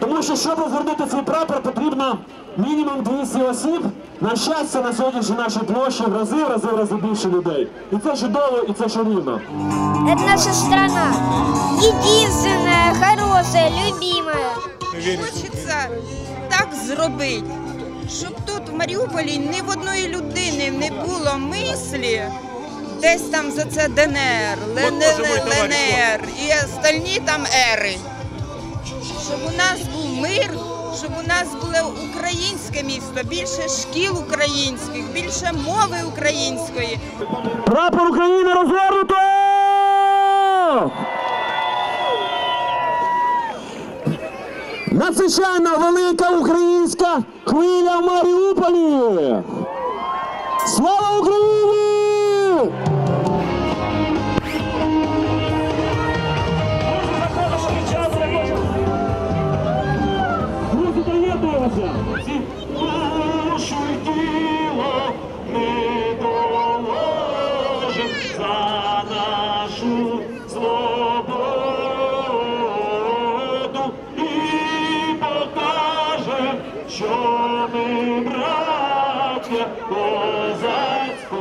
Тому що, щоб розгорнути цей прапор, потрібно мінімум 200 осіб. На щастя, на сьогоднішній нашій площі в рази, в рази, в рази більше людей. І це чудово, і це чарівно. Это наша страна. Единственная, хорошая, любимая. Хочеться так зробити, щоб тут в Маріуполі ні в одної людини не було мислі. Десь там за це ДНР, ЛНР, ЛНР і остальні там ери. Щоб у нас був мир, щоб у нас було українське місто, більше шкіл українських, більше мови української. Прапор України розгорнуто! Надзвичайно велика українська хвиля в Маріуполі! Слава Україні! Й тіло ми доложим за нашу свободу і покажем, що ми браття козацького.